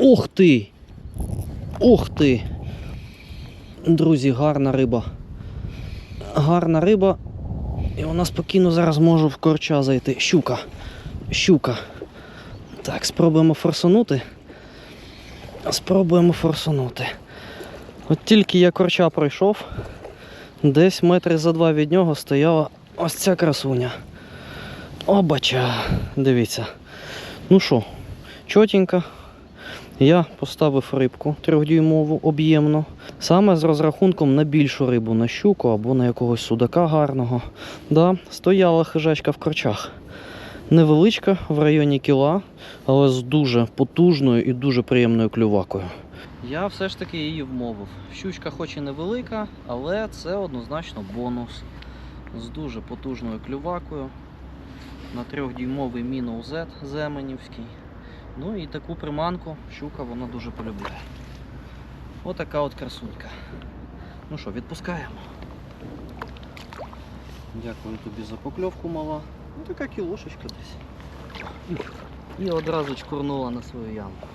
Ух ти! Ух ти! Друзі, гарна риба. Гарна риба. І вона спокійно зараз може в корча зайти. Щука. Щука. Так, спробуємо форсунути. Спробуємо форсунути. От тільки я корча пройшов, десь метри за два від нього стояла ось ця красуня. Обача, дивіться. Ну що, чотенько. Я поставив рибку трьохдюймову об'ємну, саме з розрахунком на більшу рибу, на щуку або на якогось судака гарного. Да, стояла хижачка в корчах. Невеличка в районі кіла, але з дуже потужною і дуже приємною клювакою. Я все ж таки її вмовив. Щучка хоч і невелика, але це однозначно бонус. З дуже потужною клювакою. На трьохдюймовий міну Z Земенівський. Ну і таку приманку щука вона дуже полюбляє. Отака от красунька. Ну що, відпускаємо. Дякую тобі за покльовку мала. Ну така кілошечка десь. І одразу чкурнула на свою ямку.